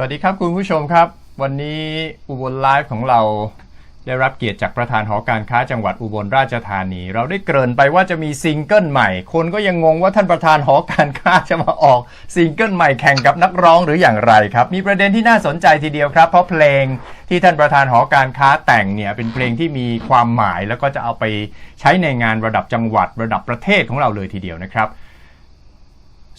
สวัสดีครับคุณผู้ชมครับ วันนี้อุบลไลฟ์ของเราได้รับเกียรติจากประธานหอการค้าจังหวัดอุบลราชธานี เราได้เกริ่นไปว่าจะมีซิงเกิลใหม่ คนก็ยังงงว่าท่านประธานหอการค้าจะมาออกซิงเกิลใหม่แข่งกับนักร้องหรืออย่างไรครับ มีประเด็นที่น่าสนใจทีเดียวครับ เพราะเพลงที่ท่านประธานหอการค้าแต่งเนี่ยเป็นเพลงที่มีความหมายแล้วก็จะเอาไปใช้ในงานระดับจังหวัด ระดับประเทศของเราเลยทีเดียวนะครับ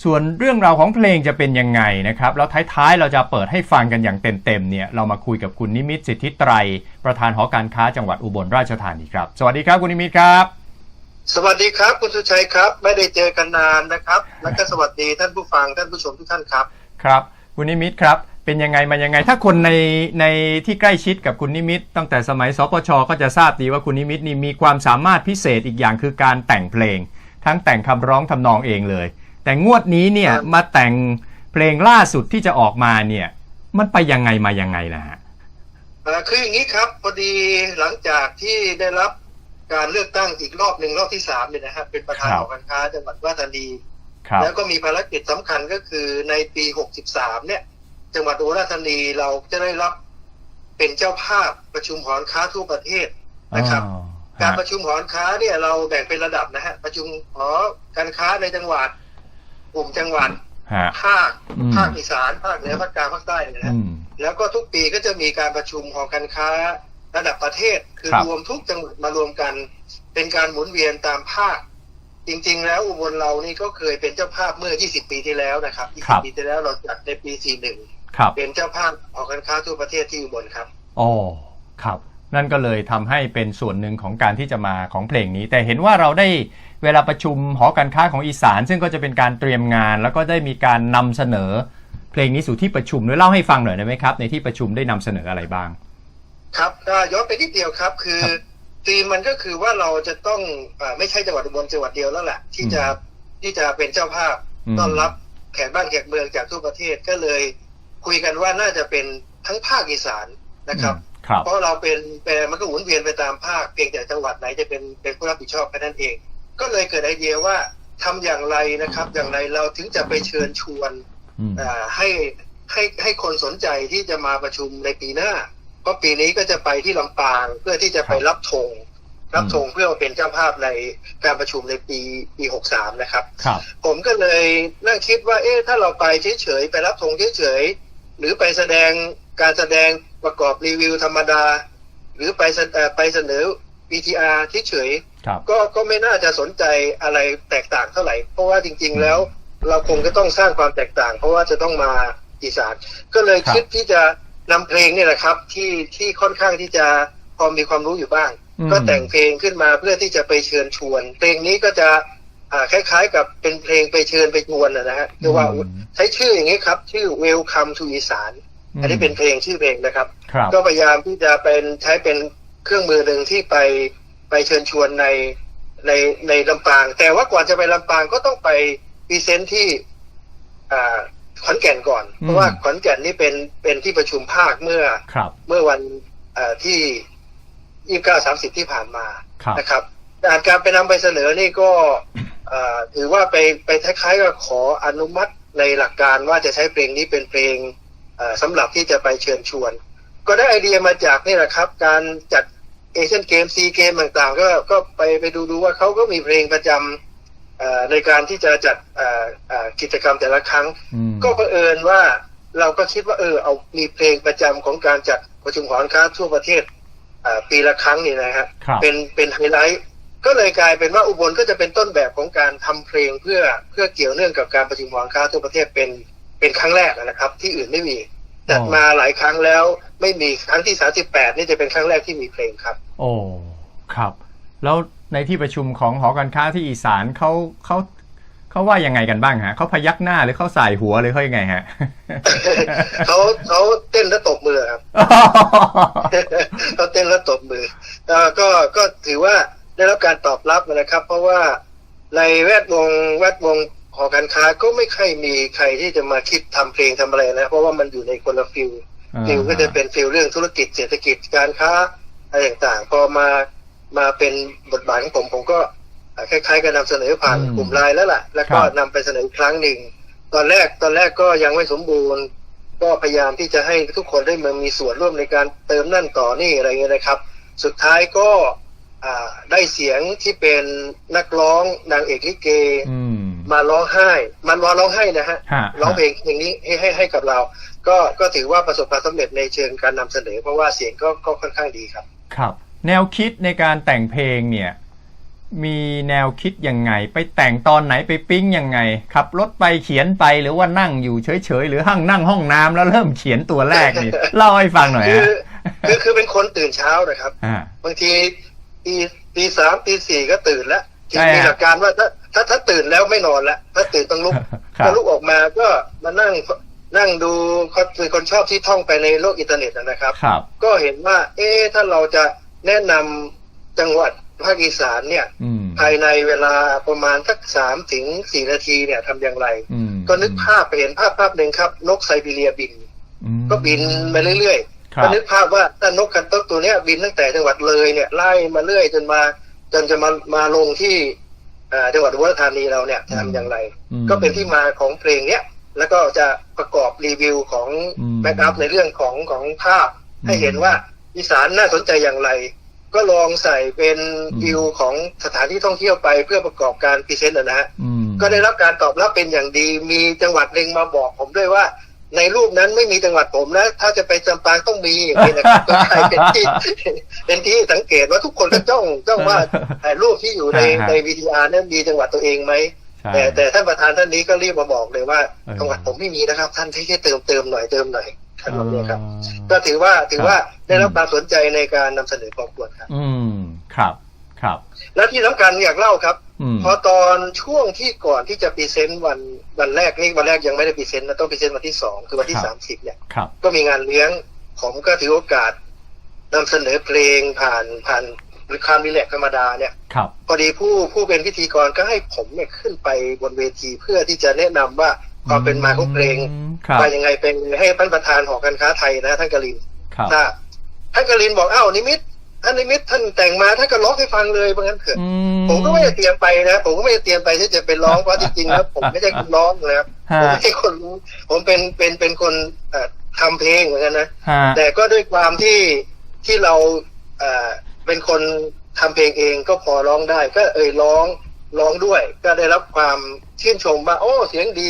ส่วนเรื่องราวของเพลงจะเป็นยังไงนะครับ แล้วท้ายๆ เราจะเปิดให้ฟังกันอย่างเต็มๆเนี่ยเรามาคุยกับคุณนิมิตสิทธิไตร ประธานหอการค้าจังหวัดอุบลราชธานีครับ สวัสดีครับคุณนิมิตครับ สวัสดีครับ คุณสุชัยครับ ไม่ได้เจอกันนานนะครับ แล้วก็สวัสดีท่านผู้ฟังท่านผู้ชมทุกท่านครับครับคุณนิมิตครับเป็นยังไงมายังไง ถ้าคนในในที่ใกล้ชิดกับคุณนิมิต ตั้งแต่สมัยสปชก็จะทราบดีว่าคุณนิมิตนี่มีความสามารถพิเศษอีกอย่างคือการแต่งเพลง ทั้งแต่งคำร้องทำนองเองเลย แต่งวดนี้เนี่ยครับมาแต่งเพลงล่าสุดที่จะออกมาเนี่ย มันไปยังไงมายังไงล่ะฮะเอ่อคืออย่างนี้ครับพอดีหลังจากที่ได้รับการเลือกตั้งอีกรอบหนึ่งรอบที่สามเนี่ยนะครับเป็นประธานครับหอการค้าจังหวัดราชธานีครับแล้วก็มีภารกิจสำคัญก็คือในปี63เนี่ย จังหวัดอุบลราชธานีเราจะได้รับเป็นเจ้าภาพประชุมหอการค้าทั่วประเทศนะครับอ๋อการฮะประชุมหอการค้าเนี่ยเราแบ่งเป็นระดับนะฮะประชุมหอการค้าในจังหวัด กลุ่มจังหวัดฮะ ภาคอืม ภาคอีสานภาคเหนือภาคกลางภาคใต้เนี่ยนะฮะอืมแล้วก็ทุกปีก็จะมีการประชุมของการค้าระดับประเทศ คือครับรวมทุกจังหวัดมารวมกัน เป็นการหมุนเวียนตามภาค จริงๆ แล้วอุบลเรานี่ก็เคยเป็นเจ้าภาพเมื่อ 20 ปีที่แล้วนะครับ ครับ 20 ปีที่แล้วเราจัดในปี ครับ41 เป็นเจ้าภาพของการค้าทั่วประเทศที่อุบลครับ อ๋อครับ นั่นก็เลยทำให้เป็นส่วนหนึ่งของการที่จะมาของเพลงนี้ แต่เห็นว่าเราได้เวลาประชุมหอการค้าของอีสาน ซึ่งก็จะเป็นการเตรียมงาน แล้วก็ได้มีการนำเสนอ เพลงนี้สู่ที่ประชุมด้วยเล่าให้ฟังหน่อยได้ไหมครับ ในที่ประชุมได้นำเสนออะไรบ้าง ครับอ่าย้อนไปนิดเดียวครับ คือครับธีมมันก็คือว่าเราจะต้องอาไม่ใช่จังหวัดอุบลจังหวัดเดียวแล้วแหละที่จะที่จะเป็นเจ้าภาพอืมต้อนรับแขกบ้านแขกเมืองจากทั่วประเทศก็เลย คุยกันว่าน่าจะเป็นทั้งภาคอีสานนะครับครับ เพราะเราเป็นเป็นมันก็หมุนเวียนไปตามภาคเพียงแต่จังหวัดไหนจะเป็นเป็นผู้รับผิดชอบแค่นั้นเอง ก็เลยเกิดไอเดียว่าทำอย่างไรนะครับ อย่างไรเราถึงจะไปเชิญชวนอืมอ่าให้ให้ให้คนสนใจที่จะมาประชุมในปีหน้า เพราะปีนี้ก็จะไปที่ลำปางเพื่อที่จะไปรับธงรับธงเพื่อมาเป็นเจ้าภาพในการประชุมในปีปีหกสามนะครับครับผมก็เลยนั่งคิดว่า เอ๊ะถ้าเราไปเฉยๆไปรับธงเฉยๆหรือไปแสดงการแสดง ประกอบรีวิวธรรมดา หรือไปเสเอ่อไปเสนอ VTR เฉยครับๆก็ก็ไม่น่าจะสนใจอะไรแตกต่างเท่าไหร่ เพราะว่าจริง ๆ แล้ว เราคงจะต้องสร้างความแตกต่าง เพราะว่าจะต้องมาอีสานก็เลยครับคิดที่จะนำเพลงเนี่ยแหละครับ ที่ที่ค่อนข้างที่จะพอมีความรู้อยู่บ้างอืมก็แต่งเพลงขึ้นมาเพื่อที่จะไปเชิญชวน เพลงนี้ก็จะอ่าคล้ายๆ กับเป็นเพลงไปเชิญไปชวนนะนะฮะคือว่าอืมใช้ชื่ออย่างนี้ครับ ชื่อ Welcome to อีสาน อันนี้เป็นเพลงชื่อเพลงนะครับครับ ก็พยายามที่จะเป็นใช้เป็นเครื่องมือหนึ่งที่ไปไปเชิญชวนในในในลำปาง แต่ว่าก่อนจะไปลำปางก็ต้องไปพรีเซนต์ที่อ่าขอนแก่นก่อน เพราะว่าขอนแก่นนี่เป็นเป็นที่ประชุมภาคเมื่อครับเมื่อวันเอ่อที่ยี่สิบเก้าสามสิบที่ผ่านมาครับนะครับการการไปนำไปเสนอนี่ก็เอ่อถือว่าไปไปคล้ายๆกับขออนุมัติในหลักการว่าจะใช้เพลงนี้เป็นเพลงเอ่อ สำหรับที่จะไปเชิญชวน ก็ได้ไอเดียมาจากนี่แหละครับ การจัดเอเชียนเกมซีเกมต่างๆ ก็ก็ไปไปดูดูว่าเขาก็มีเพลงประจำเอ่อในการที่จะจัดเอ่อเอ่อกิจกรรมแต่ละครั้งอืมก็เผอิญว่าเราก็คิดว่าเออเอามีเพลงประจำของการจัดประชุมหอการค้าทั่วประเทศอ่าปีละครั้งนี่นะฮะครับเป็นเป็นไฮไลท์ก็เลยกลายเป็นว่าอุบลก็จะเป็นต้นแบบของการทำเพลงเพื่อเพื่อเกี่ยวเนื่องกับการประชุมหอการค้าทั่วประเทศเป็น เป็นครั้งแรกนะครับ ที่อื่นไม่มีจัดมาหลายครั้งแล้วไม่มีครั้งที่สาสิบแปดนี่จะเป็นครั้งแรกที่มีเพลงครับ โอ้ครับ แล้วในที่ประชุมของหอการค้าที่อีสานเขาเขาเขาว่ายังไงกันบ้างฮะเขาพยักหน้าหรือเขาสายหัวหรือเขายังไงฮะเขาเขาเต้นและตบมือครับเขาเต้นแล้วตบมือเอ่อก็ก็ถือว่าได้รับการตอบรับนะครับ เพราะว่าในแวดวงแวดวงห อการค้าก็ไม่ค่อยมีใครที่จะมาคิดทำเพลงทำอะไรนะ เพราะว่ามันอยู่ในคนละฟิลฟิลก็จะเป็นฟิลเรื่องธุรกิจเศรษฐกิจการค้าอะไรต่างๆ พอมามาเป็นบทบาทของผมผมก็เอ่อคล้ายๆกับนำเสนอผ่านอืมกลุ่มไลน์แล้วล่ะ แล้วก็ครับนำไปเสนออีกครั้งหนึ่ง ตอนแรกตอนแรกก็ยังไม่สมบูรณ์ ก็พยายามที่จะให้ทุกคนได้มามีส่วนร่วมในการเติมนั่นต่อนี่อะไรเงี้ยนะครับ สุดท้ายก็อ่า ได้เสียงที่เป็นนักร้องนางเอกลิเกอืมมาร้องไห้ มันมาร้องไห้นะฮะฮะร้องเพลงเพลงนี้ให้ให้ให้กับเรา ก็ก็ถือว่าประสบความสำเร็จในเชิงการนำเสนอ เพราะว่าเสียงก็ก็ค่อนข้างดีครับ ครับ แนวคิดในการแต่งเพลงเนี่ย มีแนวคิดยังไง ไปแต่งตอนไหนไปปิ๊งยังไงขับรถไปเขียนไปหรือว่านั่งอยู่เฉยๆหรือห้างนั่งห้องน้ำแล้วเริ่มเขียนตัวแรกนี่เล่าให้ฟังหน่อยคือฮะคือคือเป็นคนตื่นเช้านะครับอ่าบางที ตีตีสามตีสี่ก็ตื่นแล้วจริใช่งมีฮะหลักการว่าถ้าถ้าถ้าตื่นแล้วไม่นอนแล้วถ้าตื่นต้องลุกครับถ้าลุกออกมาก็มานั่งนั่งดูเขาเป็นคนชอบที่ท่องไปในโลกอินเทอร์เน็ตนะครับครับก็เห็นว่า เอ๊ะถ้าเราจะแนะนำจังหวัดภาคอีสานเนี่ยอืมภายในเวลาประมาณสักสามถึงสี่นาทีเนี่ยทำอย่างไรอืมก็นึกภาพไปเห็นภาพภาพหนึ่งครับ นกไซบีเรียบินอืมก็บินไปเรื่อยคๆรั ก็บนึกภาพว่าถ้านกกันต๊กตัวเนี้ย บินตั้งแต่จังหวัดเลยเนี่ยไล่มาเรื่อยจนมา จนจะมามาลงที่เอ่อจังหวัดอุบลราชธานีเราเนี่ยจะทำอย่างไรอืมก็เป็นที่มาของเพลงเนี้ยแล้วก็จะประกอบรีวิวของอืมแบ็กอัพในเรื่องของของภาพ ให้อืมเห็นว่าอีสานน่าสนใจอย่างไร ก็ลองใส่เป็นอืมวิวของสถานที่ท่องเที่ยวไปเพื่อประกอบการพรีเซนต์นะฮะอืมก็ได้รับการตอบรับเป็นอย่างดีมีจังหวัดหนึ่งมาบอกผมด้วยว่า ในรูปนั้นไม่มีจังหวัดผมนะ ถ้าจะไปจำปาต้องมีอย่างนี้นะครับก็กลายเป็นที่เป็นที่สังเกตว่าทุกคนก็จ้องจ้องว่าแต่รูปที่อยู่ในฮะในวีดีอาร์นั้นมีจังหวัดตัวเองไหมใช่แต่แต่ท่านประธานท่านนี้ก็รีบมาบอกเลยว่าเออจังหวัดผมไม่มีนะครับ ท่านที่แค่เติมเติมหน่อยเติมหน่อยครับผมเนี่ยครับอ๋อก็ถือว่าถือว่าครับได้รับการสนใจในการนำเสนอความควรครับ อืมครับครับ และที่สำคัญอยากเล่าครับอืมพอตอนช่วงที่ก่อนที่จะพรีเซนต์วันวันแรกนี่วันแรกยังไม่ได้พรีเซนต์นะต้องพรีเซนต์วันที่สองคือวันที่ครับสามสิบเนี่ยครับก็มีงานเลี้ยงผมก็ถือโอกาสนำเสนอเพลงผ่านผ่านหรือคามรีแลกซ์ธรรมดาเนี่ยครับพอดีผู้ผู้เป็นพิธีกรก็ให้ผมเนี่ยขึ้นไปบนเวทีเพื่อที่จะแนะนำว่าความเป็นมาของเพลงอืมครับมายังไงเป็นให้ท่านประธานหอการค้าไทยนะท่านกลินครับทราบท่านกลินบอกอ้าวนิมิต ท่านนิมิตท่านแต่งมาท่านก็ร้องให้ฟังเลยเพราะงั้นเถอะอืผมก็ไม่ได้เตรียมไปนะ ผมก็ไม่ได้เตรียมไปที่จะไปร้องเพราะจริงๆแล้วผมไม่ใช่คนร้องนะครับฮะผมไม่ใช่คนรู้ผมเป็นเป็นเป็นคนเอ่อทำเพลงเหมือนกันนะฮะแต่ก็ด้วยความที่ที่เราเอ่อเป็นคนทำเพลงเองก็พอร้องได้ ก็เอ่ยร้องร้องด้วย ก็ได้รับความชื่นชมว่าโอ้เสียงดี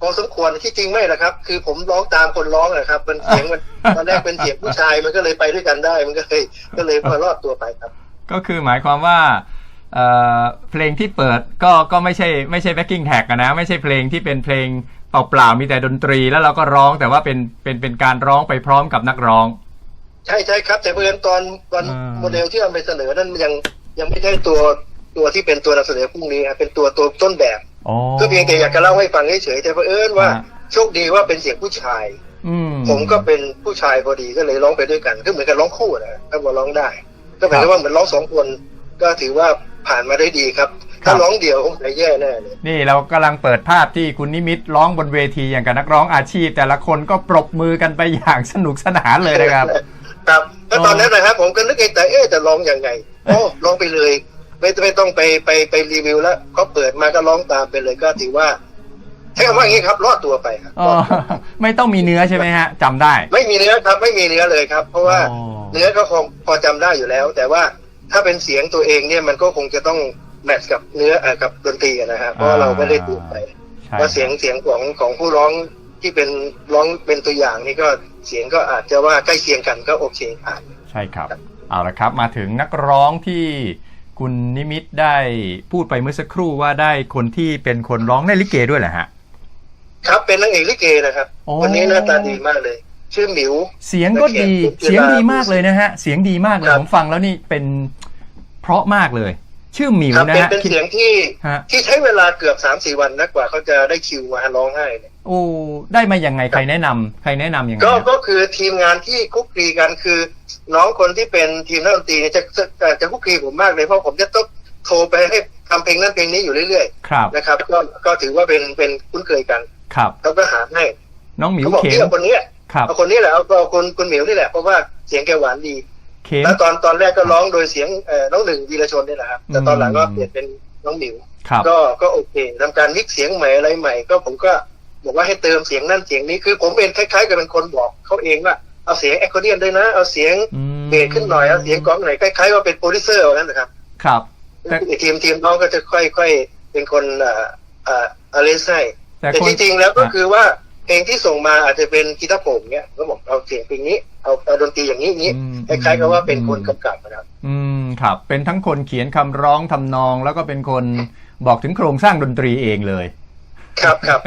พอสมควรที่จริงไม่ละครับ คือผมร้องตามคนร้องนะครับ มันเสียงมันตอนแรกเป็นเสียงผู้ชายมันก็เลยไปด้วยกันได้มันก็เลยก็เลยพอรอดตัวไปครับ ก็คือหมายความว่าเอ่อเพลงที่เปิดก็ก็ไม่ใช่ไม่ใช่ backing tag อะนะ ไม่ใช่เพลงที่เป็นเพลงเปล่าๆมีแต่ดนตรี แล้วเราก็ร้องแต่ว่าเป็นเป็นเป็นการร้องไปพร้อมกับนักร้อง ใช่ใช่ครับ แต่เพื่อนตอนตอนอ่าโมเดลที่เราไปเสนอนั้นยังยังไม่ใช่ตัวตัวที่เป็นตัวนำเสนอพรุ่งนี้ครับเป็นตัวตัวต้นแบบอ๋อ ก็เพียงแต่อยากจะเล่าให้ฟังเฉยๆแต่เผอิญว่าฮะโชคดีว่าเป็นเสียงผู้ชายอืมผมก็เป็นผู้ชายพอดีก็เลยร้องไปด้วยกัน ก็เหมือนกับร้องคู่นะก็บอกร้องได้ ก็หมายความว่าเหมือนร้องสองคน ก็ถือว่าผ่านมาได้ดีครับ ถ้าร้องเดี่ยวคงจะแย่แน่เลยนี่เรากำลังเปิดภาพที่คุณนิมิตร้องบนเวทีอย่างกับนักร้องอาชีพ แต่ละคนก็ปรบมือกันไปอย่างสนุกสนานเลยนะครับ ครับแล้วตอนนั้นนะครับผมก็นึกเองแต่เอ๊ะจะร้องยังไงโอ้ร้องไปเลย ไม่ไม่ต้องไปไปไปรีวิวแล้วเขาเปิดมาก็ร้องตามไปเลยก็ถือว่าใช้คำว่าอย่างนี้ครับรอดตัวไปครับอ๋อไม่ต้องมีเนื้อใช่ไหมฮะจำได้ ไม่มีเนื้อครับ ไม่มีเนื้อเลยครับ เพราะว่าอ๋อเนื้อก็คงพอจำได้อยู่แล้ว แต่ว่าถ้าเป็นเสียงตัวเองเนี่ยมันก็คงจะต้องแมทช์กับเนื้อเอ่อกับดนตรีนะฮะเพราะว่าเราไม่ได้ดูไปใช่ว่าเสียงเสียงของของผู้ร้องที่เป็นร้องเป็นตัวอย่างนี่ก็เสียงก็อาจจะว่าใกล้เคียงกันก็โอเคผ่านใช่ครับเอาละครับ มาถึงนักร้องที่ คุณนิมิตได้พูดไปเมื่อสักครู่ว่าได้คนที่เป็นคนร้องในลิเกด้วยแหละฮะ ครับเป็นนางเอกลิเกนะครับโอ้วันนี้หน้าตาดีมากเลย ชื่อหมิว เสียงก็ดีนักเขียนเสียงดีมากเลยนะฮะ เสียงดีมากเลยครับผมฟังแล้วนี่เป็นเพราะมากเลย ชื่อหมิวครับนะเป็นฮะเป็นเสียงที่ฮะที่ใช้เวลาเกือบสามสี่วันนะกว่าเขาจะได้คิวมาร้องไห้เนี่ยโอ้ได้มายังไงใครแนะนำใครแนะนำยังไงก็ฮะก็คือทีมงานที่คุกคลีกันคือ น้องคนที่เป็นทีมนักดนตรีเนี่ยจะจะจะจะคุกคลีผมมากเลยเพราะผมจะต้องโทรไปให้ทำเพลงนั้นเพลงนี้อยู่เรื่อยครับๆนะครับ ก็ก็ถือว่าเป็นเป็นคุ้นเคยกันครับเขาก็หาให้น้องหมิวเขาบอกเข็มพี่เอาคนเนี้ยครับเอาคนนี้แหละเอาเอาคนคุณหมิวนี่แหละเพราะว่าเสียงแกหวานดีเข็ม แล้วตอนตอนแรกก็ร้องโดยเสียงเอ่อน้องหนึ่งวีรชนนี่แหละครับแต่ตอนหลังก็อืมเปลี่ยนเป็นน้องหมิวครับก็ก็โอเคทำการมิกซ์เสียงใหม่อะไรใหม่ ก็ผมก็บอกว่าให้เติมเสียงนั่นเสียงนี้คือผมเป็นคล้ายๆ กับเป็นคนบอกเขาเองว่าเอาเสียงแอคคอร์เดียนด้วยนะ เอาเสียงอืมเบสขึ้นหน่อยเอาเสียงกลองหน่อยคล้ายๆว่าเป็นโปรดิวเซอร์ว่างั้นนะครับ ครับแต่ทีมทีมน้องก็จะค่อยๆเป็นคนเอ่อเอ่ออะไรให้แต่แต่คนจริงๆแล้วก็คือว่า เพลงที่ส่งมาอาจจะเป็นกีตาร์โปร่งเนี้ยก็บอกเอาเสียงเพลงนี้เอาเอาดนตรีอย่างนี้อย่างนี้อืมคล้ายๆกับว่าเป็นคนกำกับนะครับ อืมครับ เป็นทั้งคนเขียนคำร้องทำนองแล้วก็เป็นคนบอกถึงโครงสร้างดนตรีเองเลย ครับครับ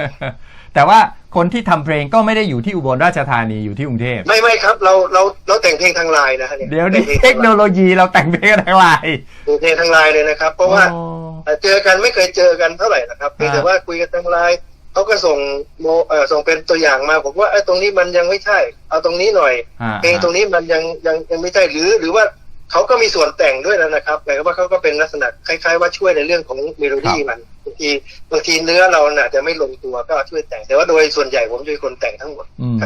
แต่ว่าคนที่ทำเพลงก็ไม่ได้อยู่ที่อุบลราชธานีอยู่ที่กรุงเทพไม่ไม่ครับเราเราเราแต่งเพลงทางไลน์นะฮะเนี่ยเดี๋ยวนี้แต่งเทพลคงโนโลยีเราแต่งเพลงกันทั้งหลายแต่งเพลงทางไลน์เลยนะครับ เพราะว่าอ๋อเอ่อเจอกันไม่เคยเจอกันเท่าไหร่นะครับเพียงแต่อ่าว่าคุยกันทางไลน์ เขาก็ส่งโมเอ่อส่งเป็นตัวอย่างมาผมว่าไอ้ยตรงนี้มันยังไม่ใช่ เอาตรงนี้หน่อยอ่าเพลงตรงนี้มันยังยังยังไม่ใช่หรือ หรือว่าเขาก็มีส่วนแต่งด้วยนะครับหมายความว่าเขาก็เป็นลักษณะคล้าย ๆ ว่าช่วยในเรื่องของเมโลดี้มันบางทีบางทีเนื้อเราน่ะจะไม่ลงตัวก็ช่วยแต่ง แต่ว่าโดยส่วนใหญ่ผมจะเป็นคนแต่งทั้งหมดอืม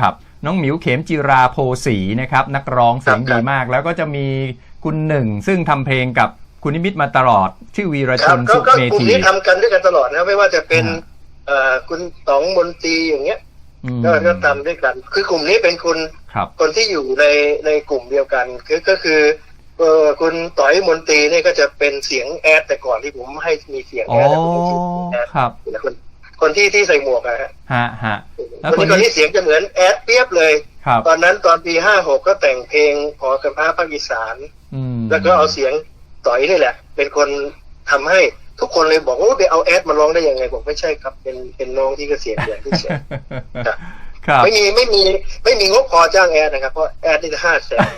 ครับน้องหมิวเข็มจิราโพสีนะครับนักร้องเสียงครัดีบมาก แล้วก็จะมีคุณหนึ่ง ซึ่งทำเพลงกับคุณนิมิตมาตลอด ชื่อวีรคชรับนก็สุก็เมกลุ่มธีนี้ทำกันด้วยกันตลอดนะไม่ว่าจะเป็นอ่าเอ่อ คุณต๋องมนตรีอย่างเงี้ยอืมก็ก็ทำด้วยกัน คือกลุ่มนี้เป็นคนครับคนที่อยู่ในในกลุ่มเดียวกันคือก็คือเออคุณต่อยมนตรีเนี่ยก็จะเป็นเสียงแอดแต่ก่อนที่ผมให้มีเสียงอ๋แออดแต่ผมเป็นเสียงแอดครับคนคนที่ที่ใส่หมวกอะฮะฮะฮะแล้วคนนี้คคนนนี้ที่เสียงจะเหมือนแอดเปียบเลยครับตอนนั้นตอนปีห้าหกก็แต่งเพลงขอกับพระภาคอีสานอืมแล้วก็เอาเสียงต่อยนี่แหละ เป็นคนทำให้ ทุกคนเลยบอกว่าไปเอาแอดมาร้องได้ยังไงบอกไม่ใช่ครับ เป็นเป็นน้องที่เกษียณเดือนที่เสียครับครับไม่มีไม่มีไม่มีงบพอจ้างแอดนะครับเพราะแอดนี่ห้าแสน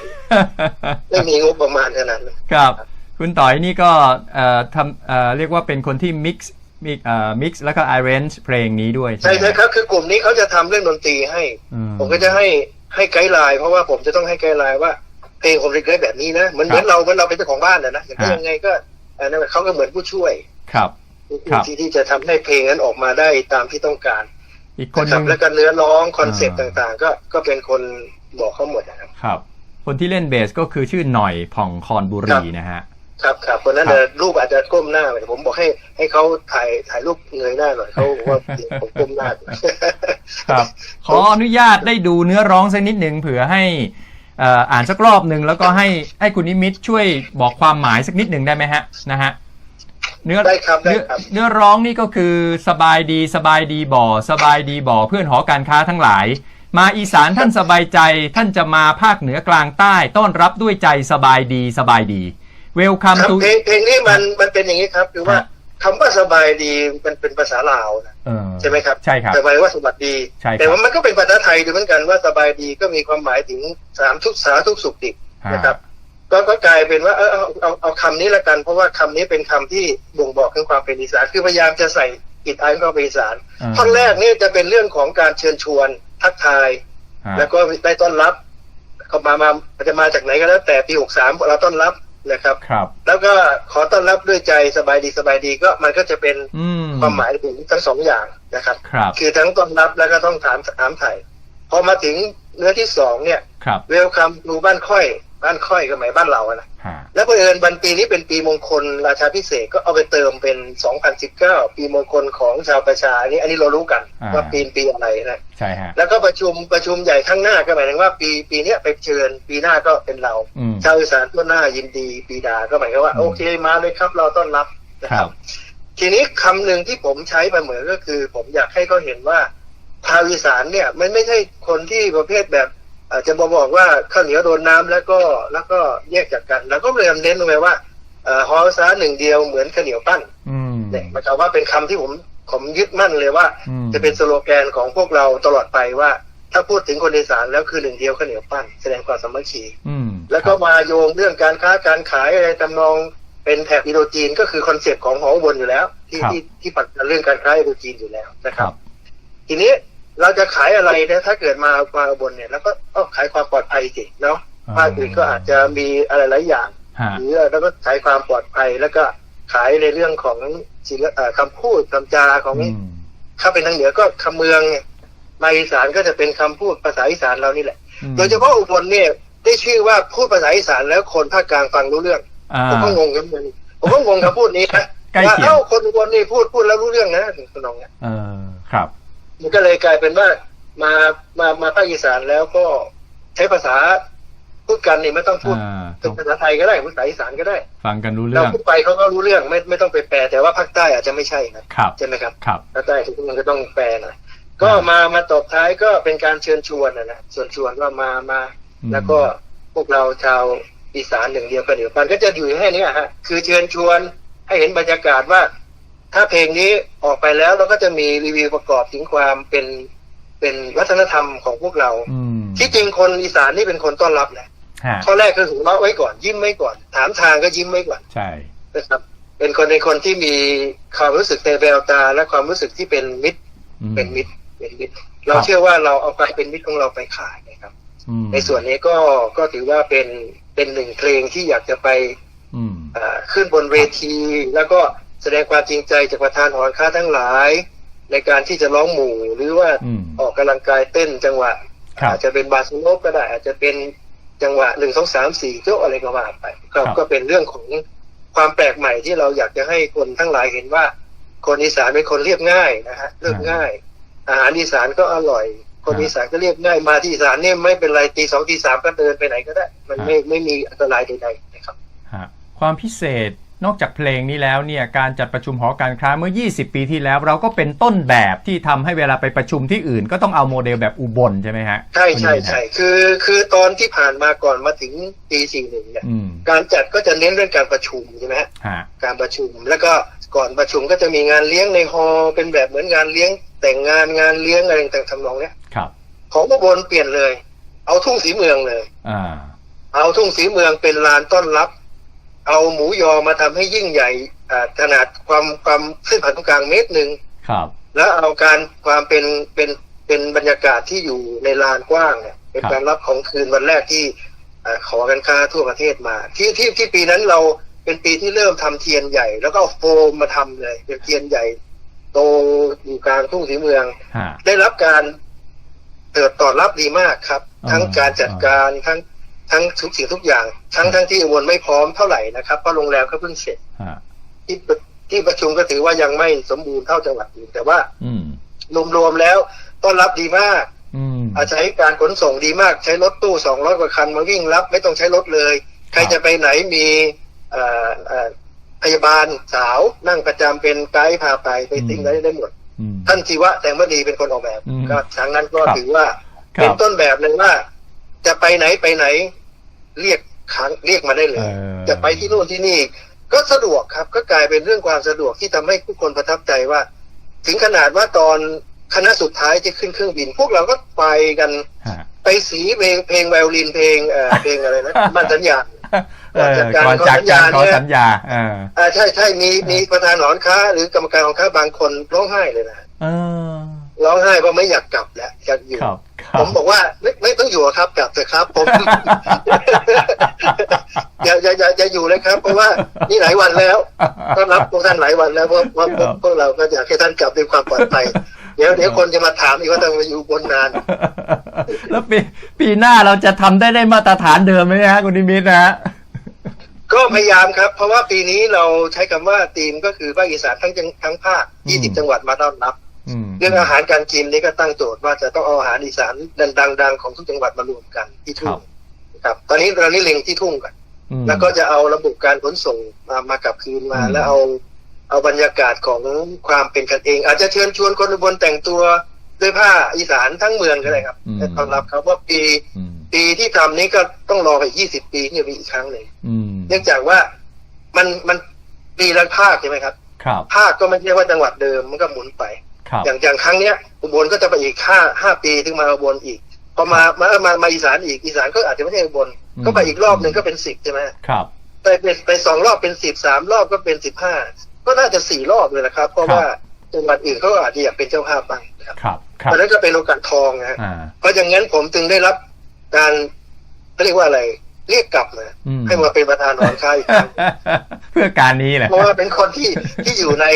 ไม่มีงบประมาณขนาดนั้นครับ คุณต่อยนี่ก็เอ่อทำเอ่อเรียกว่าเป็นคนที่ mix mix เอ่อ mix แล้วก็ arrange เพลงนี้ด้วย ใช่ไหมใช่ครับคือกลุ่มนี้เขาจะทำเรื่องดนตรีให้อืมผมก็จะให้ให้ไกด์ไลน์เพราะว่าผมจะต้องให้ไกด์ไลน์ว่าเพลงผมเรียกแบบนี้นะเหมือนครับเหมือนเราเหมือนเราเป็นเจ้าของบ้านนะนะอย่างนี้ฮะยังไงก็ อันนั้นเขาก็เหมือนผู้ช่วย ครับครับที่ที่จะทำให้เพลงนั้นออกมาได้ตามที่ต้องการ อีกคนนะหครับนึงแล้วก็เนื้อร้องคอนเซ็ปต์อ่าต่างๆ ก็ก็เป็นคนบอกเขาหมดนะครับครับ คนที่เล่นเบสก็คือชื่อหน่อยผ่องคอนบุครัรีบนะฮะครับครับคนนั้นครับเอ่อรูปอาจจะก้มหน้าไปผมบอกให้ให้เขาถ่ายถ่ายรูปเงยหน้าหน่อยเขาบอกว่าผมก้มหน้าครับ ขออนุญาตได้ดูเนื้อร้องสักนิดหนึ่งเผื่อให้เอ่ออ่านสักรอบหนึ่งแล้วก็ให้ให้คุณนิมิตช่วยบอกความหมายสักนิดหนึ่งได้ไหมฮะนะฮะเนื้อได้ครับได้เนื้อครับเนื้อร้องนี่ก็คือสบายดีสบายดีบ่อ สบายดีบ่อเพื่อนหอการค้าทั้งหลาย มาอีสานท่านสบายใจ ท่านจะมาภาคเหนือกลางใต้ ต้อนรับด้วยใจสบายดีสบายดี เวลคัมครับทูเพลงเพลงนี้มันมันเป็นอย่างนี้ครับคือว่า คำว่าสบายดีมันเป็นภาษาลาวนะใช่ไหมครับใช่ครับแต่หมายว่าสวัสดีใช่ครับแต่ว่ามันก็เป็นภาษาไทยด้วยเหมือนกันว่าสบายดีก็มีความหมายถึงสามทุกสาทุกสุขดิบนะครับก็ก็กลายเป็นว่าเออเอาเอาเอาคำนี้ละกัน เพราะว่าคำนี้เป็นคำที่บ่งบอกถึงความเป็นอีสานคือพยายามจะใส่อิทธิพลความเป็นอีสานอ่าท่อนแรกนี่จะเป็นเรื่องของการเชิญชวนทักทายฮะแล้วก็ได้ต้อนรับเขามามาจะมาจากไหนก็แล้วแต่ปีหกสามเราต้อนรับ นะครับครับ แล้วก็ขอต้อนรับด้วยใจสบายดีสบายดีก็มันก็จะเป็นอืมความหมายถึงทั้งสองอย่างนะครับครับ คือทั้งต้อนรับแล้วก็ต้องถามถามไถ่พอมาถึงเนื้อที่สองเนี่ยครับเวลคัมดูบ้านค่อย บ้านค่อยก็หมายบ้านเราอะนะฮะแล้วเผอิญวันปีนี้เป็นปีมงคลราชาพิเศษกก็เอาไปเติมเป็น 2019 ปีมงคลของชาวประชาอันนี้อันนี้เรารู้กันอ่าว่าปีนปีอะไรนะใช่ฮะแล้วก็ประชุมประชุมใหญ่ข้างหน้าก็หมายถึงว่าปีปีเนี้ยไปเชิญ ปีหน้าก็เป็นเราอืมชาวอีสานทั่วหน้ายินดี ปีดาก็หมายความว่าอืมโอเคมาเลยครับเราต้อนรับนะคครัรับบทีนี้คำหนึ่งที่ผมใช้มาเหมือนก็คือ ผมอยากให้เขาเห็นว่าชาวอีสานเนี่ยมันไม่ใช่คนที่ประเภทแบบอา จจะมาบอกว่าข้าวเหนียวโดนน้ำแล้วก็แล้วก็แยกจากกัน แล้วก็เลยเน้นลงไปว่าเอ่อฮอซาหนึ่งเดียวเหมือนข้าวเหนียวปั้นอืมเนี่ยหมายความว่าเป็นคำที่ผมผมยึดมั่นเลยว่าอืมจะเป็นสโลแกนของพวกเราตลอดไปว่า ถ้าพูดถึงคนอีสานแล้วคือหนึ่งเดียวข้าวเหนียวปั้นแสดงความสามัคคีอืมแล้วก็มาโยงเรื่องการค้าการขายอะไรตำนองเป็นแถบอินโดจีนก็คือคอนเซปต์ของหออุบนอยู่แล้ว ที่ครับที่ที่ปักเรื่องการค้าอินโดจีนอยู่แล้วนะคครัรับบทีนี้ เราจะขายอะไรนะถ้าเกิดมามาอุบนเนี่ยแล้วก็ต้องขายความปลอดภัยสิเนาะอ่าภาคอื่นก็อาจจะมีอะไรหลายอย่างฮะหรือแล้วก็ขายความปลอดภัยแล้วก็ขายในเรื่องของศิลปเอ่อคำพูดคำจาของอืมถ้าเป็นทางเหนือก็คำเมืองเนี่ยมาอีสานก็จะเป็นคำพูดภาษาอีสานเรานี่แหละอืมโดยเฉพาะอุบลเนี่ยได้ชื่อว่าพูดภาษาอีสานแล้วคนภาคกลางฟังรู้เรื่องอ่าผมก็งงกับมันผมก็งงคำพูดนี้นะใกล้ว่าเคียงเอ้าคนอุบลนี่พูดพูดแล้วรู้เรื่องนะถึงคนนองเนี่ยเออครับ มันก็เลยกลายเป็นว่ามามามาภาคอีสานแล้วก็ใช้ภาษาพูดกันนี่ไม่ต้องพูดอ่าเป็นภาษาไทยก็ได้ภาษาอีสานก็ได้ ฟังกันรู้เราเรื่องพูดไปเขาก็รู้เรื่องไม่ไม่ต้องไปแปล แต่ว่าภาคใต้อาจจะไม่ใช่นะครับใช่ไหมครับครับภาคใต้ทุกคนก็ต้องแปลหน่อยก็มามาตบท้ายก็เป็นการเชิญชวนนะนะส่วนชวนว่ามามาอืมแล้วก็พวกเราชาวอีสานหนึ่งเดียวกันเดียวกันก็จะอยู่แค่เนี้ยฮะคือเชิญชวนให้เห็นบรรยากาศว่า ถ้าเพลงนี้ออกไปแล้วเราก็จะมีรีวิวประกอบถึงความเป็นเป็นวัฒนธรรมของพวกเราอืมที่จริงคนอีสานนี่เป็นคนต้อนรับแหละฮะข้อแรกคือหัวเราะไว้ก่อนยิ้มไว้ก่อน ถามทางก็ยิ้มไว้ก่อนใช่นะครับ เป็นคนในคนที่มีความรู้สึกในแววตา และความรู้สึกที่เป็นมิตรอืมเป็นมิตรเป็นมิตร เราเชื่อว่าเราเอาไปเป็นมิตรของเราไปขายนะครับอืมในส่วนนี้ก็ก็ถือว่าเป็นเป็นหนึ่งเพลงที่อยากจะไปอืมอ่าขึ้นบนเวทีแล้วก็ แสดงความจริงใจจากประธานหอการค้าทั้งหลาย ในการที่จะร้องหมู่หรือว่าอืมออกกำลังกายเต้นจังหวะครับอาจจะเป็นบาสโนบก็ได้ อาจจะเป็นจังหวะหนึ่งสองสามสี่โจ๊กอะไรก็ว่าไปก็ครับก็เป็นเรื่องของความแปลกใหม่ที่เราอยากจะให้คนทั้งหลายเห็นว่า คนอีสานเป็นคนเรียบง่ายนะฮะเรียบง่าย อาหารอีสานก็อร่อย คนอีสานก็เรียบง่ายมาที่อีสานเนี่ยไม่เป็นไรตีสองตีสามก็เดินไปไหนก็ได้ มันไม่ไม่มีอันตรายใดๆนะครับฮะความพิเศษ นอกจากเพลงนี้แล้วเนี่ยการจัดประชุมหอการค้าเมื่อ 20 ปีที่แล้ว เราก็เป็นต้นแบบที่ทำให้เวลาไปประชุมที่อื่น ก็ต้องเอาโมเดลแบบอุบลใช่ไหมฮะใช่ใช่คุณนิมิตรฮะใช่คือคือตอนที่ผ่านมาก่อนมาถึงปีสี่หนึ่งเนี่ยอืมการจัดก็จะเน้นเรื่องการประชุมใช่ไหมฮะฮะการประชุมแล้วก็ก่อนประชุมก็จะมีงานเลี้ยงในฮอลล์เป็นแบบเหมือนงานเลี้ยง แต่งงานงานเลี้ยงอะไรต่างๆทำนองเนี้ยครับ ของอุบลเปลี่ยนเลย เอาทุ่งสีเมืองเลยอ่าเอาทุ่งสีเมืองเป็นลานต้อนรับ เอาหมูยอมาทำให้ยิ่งใหญ่อ่าขนาดความความเส้นผ่านตรงกลางเมตรหนึ่งครับแล้วเอาการความเป็นเป็นเป็นบรรยากาศที่อยู่ในลานกว้างเนี่ยเป็นครับการรับของคืนวันแรกที่อ่าขอกันค้าทั่วประเทศมา ที่ที่ที่ปีนั้นเราเป็นปีที่เริ่มทำเทียนใหญ่ แล้วก็เอาโฟมมาทำเลยเป็นเทียนใหญ่ โตอยู่กลางทุ่งสีเมืองฮะได้รับการเติบตอบรับดีมากครับอ่าทั้งการจัดการทั้ง ทั้งทุกสิ่งทุกอย่าง ทั้งทั้งที่อุบลไม่พร้อมเท่าไหร่นะครับเพราะโรงแรมก็เพิ่งเสร็จฮะที่ประที่ประชุมก็ถือว่ายังไม่สมบูรณ์เท่าจังหวัดอื่นแต่ว่า อืมรวมๆแล้วต้อนรับดีมากอืมอาใช้การขนส่งดีมากใช้รถตู้สองร้อยกว่าคันมาวิ่งรับ ไม่ต้องใช้รถเลย ใครจะไปไหนมีเอ่อเอ่อพยาบาลสาวนั่งประจำเป็นไกด์พาไปไปติ้งได้ได้หมดอืมท่านชีวะแสงวดีเป็นคนออกแบบอืมก็ทางนั้นก็ครับถือว่าคเป็นรับต้นแบบเลยว่า จะไปไหนไปไหน เรียกครั้งเรียกมาได้เลยเออจะไปที่นู่นที่นี่ ก็สะดวกครับ ก็กลายเป็นเรื่องความสะดวกที่ทำให้ผู้คนประทับใจว่า ถึงขนาดว่าตอนคณะสุดท้ายที่ขึ้นเครื่องบิน พวกเราก็ไปกันฮะไปสีเพลงเพลงไวโอลินเพลงเอ่อเพลงอะไรนะมันสัญญาเออก่อนจากการขอสัญญาเอออ่าใช่ใช่มีมีประธานหอนค้า หรือกรรมการหอนค้าบางคนร้องไห้เลยนะเออร้องไห้ว่าไม่อยากกลับแล้วอยากอยู่ครับครั ผมบอกว่าไม่ไม่ต้องอยู่อะครับกลับเถอะครับ ผม อย่าอย่าอย่าอย่าอยู่เลยครับ เพราะว่านี่หลายวันแล้วต้อนรับพวกท่านหลายวันแล้วเพราะเพราะพวกพวกเราก็อยากให้ท่านกลับด้วยความปลอดภัยเดี๋ยวเดี๋ยวคนจะมาถามอีกว่าต้องมาอยู่บนนาน แล้วปีปีหน้าเราจะทำได้ได้มาตรฐานเดิมไหมฮะคุณนิมิตนะฮะก็พยายามครับ เพราะว่าปีนี้เราใช้คำว่าทีมก็คือภาคอีสานทั้งจังทั้งภาคอืม20 จังหวัดมาต้อนรับอืม เรื่องอาหารการกินนี่ก็ตั้งโจทย์ว่าจะต้องเอาอาหารอีสานดังๆของทุกจังหวัดมารวมกันที่ทุ่งครับตอนนี้เรานี่เล็งที่ทุ่งก่อนอืมแล้วก็จะเอาระบบการขนส่งมามากลับคืนมาอืมแล้วเอาเอาบรรยากาศของความเป็นกันเอง อาจจะเชิญชวนคนอุบลแต่งตัวด้วยผ้าอีสานทั้งเมืองก็ได้ครับให้ต้อนรับครับว่าปีอืมปีที่ทำนี้ก็ต้องรอไป20ปีที่จะมีอีกครั้งหนึ่งอืมเนื่องจากว่ามันมันปีละภาคใช่ไหมครับครับ ภาคก็ไม่ใช่ว่าจังหวัดเดิมมันก็หมุนไปครับ อย่างอย่างครั้งเนี้ยอุบลก็จะไปอีกห้าห้าปีถึงมาอุบลอีกพอมามามามาอีสานอีกอีสานก็อาจจะไม่ใช่อุบลก็ไปอีกรอบหนึ่งก็เป็นสิบใช่ไหมครับไปเป็นไปสองรอบเป็นสิบสามรอบก็เป็นสิบห้าก็น่าจะสี่รอบเลยนะครับ เพราะว่าจังหวัดอื่นเขาก็อาจจะอยากเป็นเจ้าภาพบ้างนะครับครับคเพรับราะฉะนั้นก็เป็นโอกาสทองนะฮะอ่าเพราะอย่างนั้นผมจึงได้รับการเขาเรียกว่าอะไร เรียกกลับมาอืมให้มาเป็นประธานหอการค้าอีกครั้งเพื่อการนี้แหละเพราะว่าเป็นคนที่ที่อยู่ใน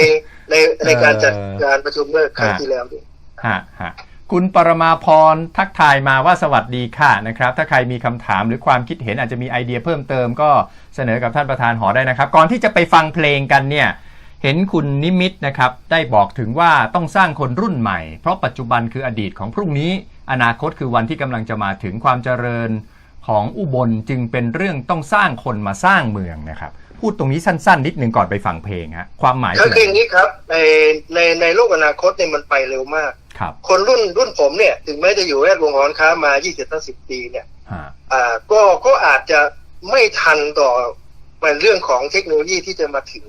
ในในการจัดเออการประชุมเมื่อครั้งที่แล้วด้วยฮะฮะคุณปรมาพรทักทายมาว่าสวัสดีค่ะนะครับ ถ้าใครมีคำถามหรือความคิดเห็นอาจจะมีไอเดียเพิ่มเติมก็เสนอกับท่านประธานหอได้นะครับ ก่อนที่จะไปฟังเพลงกันเนี่ยเห็นคุณนิมิตนะครับ ได้บอกถึงว่าต้องสร้างคนรุ่นใหม่ เพราะปัจจุบันคืออดีตของพรุ่งนี้ อนาคตคือวันที่กำลังจะมาถึงความเจริญ ของอุบลจึงเป็นเรื่องต้องสร้างคนมาสร้างเมืองนะครับ พูดตรงนี้สั้น ๆ นิดหนึ่งก่อนไปฟังเพลงฮะความหมายก็คือคืออย่างนี้ครับ ในในในโลกอนาคตเนี่ยมันไปเร็วมากครับคนรุ่นรุ่นผมเนี่ย ถึงแม้จะอยู่แวดวงหอนค้ามา20-30ปีเนี่ยฮะอ่าก็ก็อาจจะไม่ทันต่อมันเรื่องของเทคโนโลยีที่จะมาถึง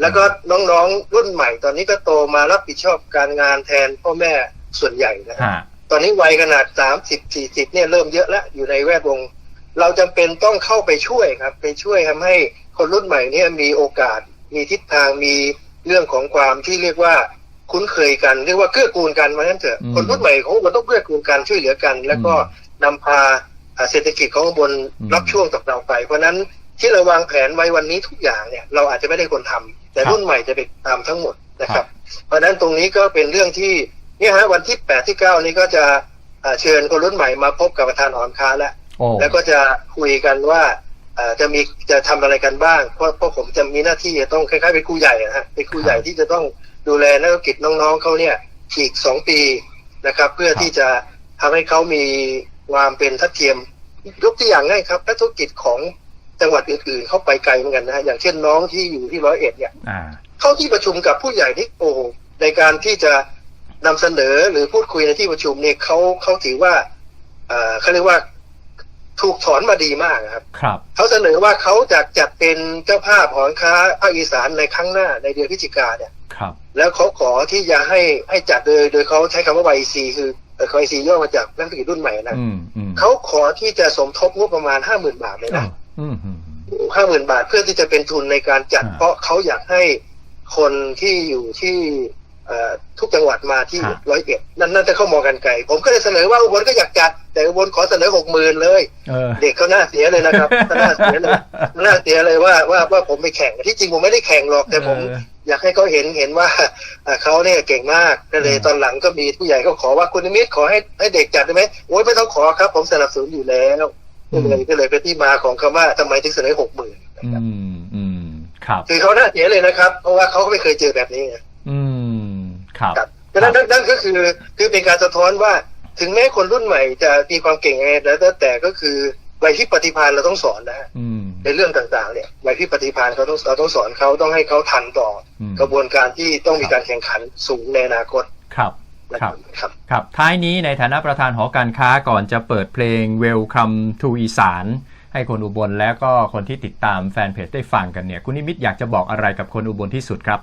แล้วก็น้องๆรุ่นใหม่ตอนนี้ก็โตมารับผิดชอบการงานแทนพ่อแม่ส่วนใหญ่นะครับฮะ ตอนนี้วัยขนาด30 40เนี่ยเริ่มเยอะแล้วอยู่ในแวดวง เราจำเป็นต้องเข้าไปช่วยครับ ไปช่วยทำให้คนรุ่นใหม่เนี่ยมีโอกาส มีทิศทางมีเรื่องของความที่เรียกว่าคุ้นเคยกันเรียกว่าเกื้อกูลกันมานั้นเถอะอืมคนรุ่นใหม่ของมันต้องเกื้อกูลกันช่วยเหลือกัน แล้วก็นำพาอ่าเศรษฐกิจของอุบนอืมรับช่วงจากเราไป เพราะฉะนั้นที่เราวางแผนไว้วันนี้ทุกอย่างเนี่ยเราอาจจะไม่ได้คนทำแต่ครับรุ่นใหม่จะไปทำทั้งหมดนะคครัรับบเพราะฉะนั้นตรงนี้ก็เป็นเรื่องที่ เนี่ยฮะวันที่แปดที่เก้านี้ก็จะอ่าเชิญคนรุ่นใหม่มาพบกับประธานหอการค้าแล้วโอ้แล้วก็จะคุยกันว่าเอ่อจะมีจะทำอะไรกันบ้างเพราะเพราะผมจะมีหน้าที่จะต้องคล้ายๆเป็นครูใหญ่นะฮะเป็นครูใหญ่ที่จะต้องดูแลนักธุรกิจน้องๆเขาเนี่ยอีกสองปีนะครับ เพื่อที่จะทำให้เขามีความเป็นทัดเทียมยกตัวอย่างง่ายครับนักธุรกิจของจังหวัดอื่นๆ เข้าไปไกลเหมือนกันนะฮะอย่างเช่นน้องที่อยู่ที่ร้อยเอ็ดเนี่ยอ่าเข้าที่ประชุมกับผู้ใหญ่ที่โอ้โหในการที่จะ นำเสนอหรือพูดคุยในที่ประชุมเนี่ยเขาเขาถือว่าเอ่อเขาเรียกว่าถูกถอนมาดีมากครับครับเขาเสนอว่าเขาจะจัดเป็นเจ้าภาพหอการค้าภาคอีสานในครั้งหน้าในเดือนพฤศจิกาเนี่ยครับ แล้วเขาขอที่จะให้ให้จัดโดยโดยเขาใช้คำว่า YC คือเอ่อ YC ย่อมาจากนักธุรกิจรุ่นใหม่นะอืมอืมเขาขอที่จะสมทบงบประมาณห้าหมื่นบาทเลยนะอืมอืมห้าหมื่นบาทเพื่อที่จะเป็นทุนในการจัดอ่าเพราะเขาอยากให้คนที่อยู่ที่เอ่อ ทุกจังหวัดมาที่ฮะร้อยเอ็ดนั่นนั่นจะเข้ามองกันไกล ผมก็เลยเสนอว่าอุบลก็อยากจัดแต่อุบลขอเสนอหกหมื่นเลยเออเด็กเขาหน้าเสียเลยนะครับเขาหน้าเสียเลยหน้าเสียเลยว่าว่าว่าผมไปแข่งที่จริงผมไม่ได้แข่งหรอกแต่ผมเอออยากให้เขาเห็นเห็นว่าเอ่อเขาเนี่ยเก่งมากก็เลยอืมตอนหลังก็มีผู้ใหญ่ก็ขอว่าคุณนิมิตขอให้ให้เด็กจัดได้ไหมโอ้ยไม่ต้องขอครับ ผมสนับสนุนอยู่แล้วก็เลยก็เลยเป็นที่มาของคำว่าทำไมถึงเสนอหกหมื่นอืมอืมครับคือเขาหน้าเสียเลยนะครับ เพราะว่าเขาก็ไม่เคยเจอแบบนี้ไงอืม ครับครับดังนั้นนั่นนั่นก็คือคือเป็นการสะท้อนว่าถึงแม้คนรุ่นใหม่จะมีความเก่งยังไงแล้วแต่ก็คือวัยที่ปฏิภาณเราต้องสอนนะฮะอืมในเรื่องต่างๆ เนี่ยวัยที่ปฏิภาณเขาต้องเราต้องสอนเขาต้องให้เขาทันต่ออมกระบวนการที่ต้องมีการแข่งขันสูงในอนาคตครับนะครับครับครับ ท้ายนี้ในฐานะประธานหอการค้าก่อนจะเปิดเพลง Welcome to อีสานให้คนอุบลและก็คนที่ติดตามแฟนเพจได้ฟังกันเนี่ย คุณนิมิตอยากจะบอกอะไรกับคนอุบลที่สุดครับ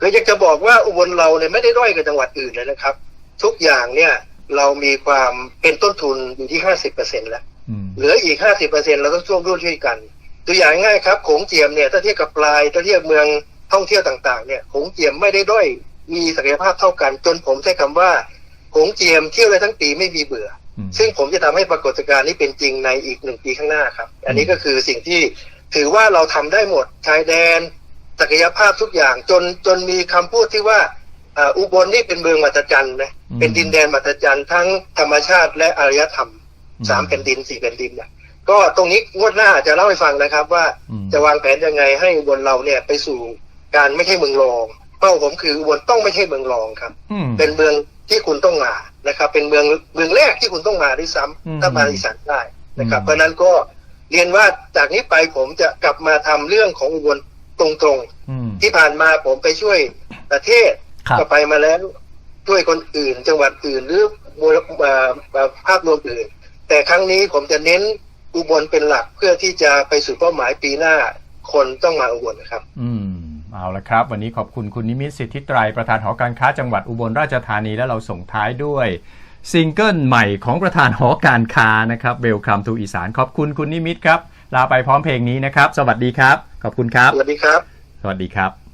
ก็อยากจะบอกว่าอุบลเราเนี่ยไม่ได้ด้อยกับจังหวัดอื่นเลยนะครับ ทุกอย่างเนี่ยเรามีความเป็นต้นทุนอยู่ที่ห้าสิบเปอร์เซ็นแล้วอืมเหลืออีกห้าสิบเปอร์เซ็นเราต้องช่วยร่วมช่วยกัน ตัวอย่างง่ายครับโขงเจียมเนี่ยถ้าเทียบกับปลายถ้าเทียบเมืองท่องเที่ยวต่างๆเนี่ยโขงเจียมไม่ได้ด้อยมีศักยภาพเท่ากัน จนผมใช้คำว่าโขงเจียมเที่ยวได้ทั้งปีไม่มีเบื่ออืมซึ่งผมจะทำให้ปรากฏการณ์นี้เป็นจริงในอีกหนึ่งปีข้างหน้าครับ อันนี้ก็คือสิ่งที่ถือว่าเราทำได้หมดชายแดน ศักยภาพทุกอย่างจนจนมีคำพูดที่ว่าอ่าอุบลนี่เป็นเมืองมหัศจรรย์นะอืมเป็นดินแดนมหัศจรรย์ทั้งธรรมชาติและอารยธรรมอืมสามแผ่นดินสี่แผ่นดินเนี่ยก็ตรงนี้งวดหน้าจะเล่าให้ฟังนะครับ ว่าอืมจะวางแผนยังไงให้อุบลเราเนี่ยไปสู่การไม่ใช่เมืองรองเป้าผมคืออุบลต้องไม่ใช่เมืองรองครับอืมเป็นเมืองที่คุณต้องมานะครับ เป็นเมืองเมืองแรกที่คุณต้องมาด้วยซ้ำอืมถ้ามาอีสานได้นะครับอืมเพราะฉะนั้นก็เรียนว่าจากนี้ไปผมจะกลับมาทำเรื่องของอุบล ตรงอืมๆที่ผ่านมาผมไปช่วยประเทศครับก็ไปมาแล้วช่วยคนอื่น จังหวัดอื่นหรือมวลเอ่อเอ่อภาพรวมอื่น แต่ครั้งนี้ผมจะเน้นอุบลเป็นหลักเพื่อที่จะไปสู่เป้าหมายปีหน้าคนต้องมาอุบลนะครับ อืมเอาละครับ วันนี้ขอบคุณคุณนิมิตสิทธิไตรประธานหอการค้าจังหวัดอุบลราชธานีและเราส่งท้ายด้วยซิงเกิลใหม่ของประธานหอการค้านะครับ Welcome to อีสานขอบคุณคุณนิมิตครับ ลาไปพร้อมเพลงนี้นะครับ สวัสดีครับ ขอบคุณครับ สวัสดีครับ สวัสดีครับ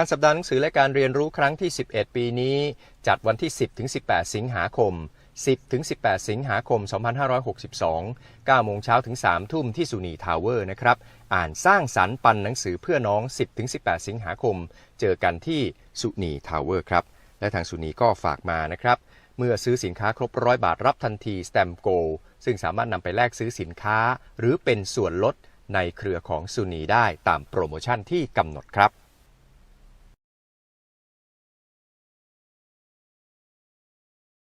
านสัปดาห์หนังสือและการเรียนรู้ครั้งที่ 11 ปีนี้ จัดวันที่ 10 ถึง 18 สิงหาคม 10 ถึง 18 สิงหาคม 2562 9โมงเช้าถึง 3 ทุ่มที่สุนีทาวเวอร์นะครับ อ่านสร้างสรรค์ปันหนังสือเพื่อน้อง 10 ถึง 18 สิงหาคม เจอกันที่สุนีทาวเวอร์ครับ และทางสุนีก็ฝากมานะครับ เมื่อซื้อสินค้าครบร้อยบาทรับทันทีสแตมโกซึ่งสามารถนำไปแลกซื้อสินค้า หรือเป็นส่วนลดในเครือของซูนีได้ตามโปรโมชั่นที่กำหนดครับ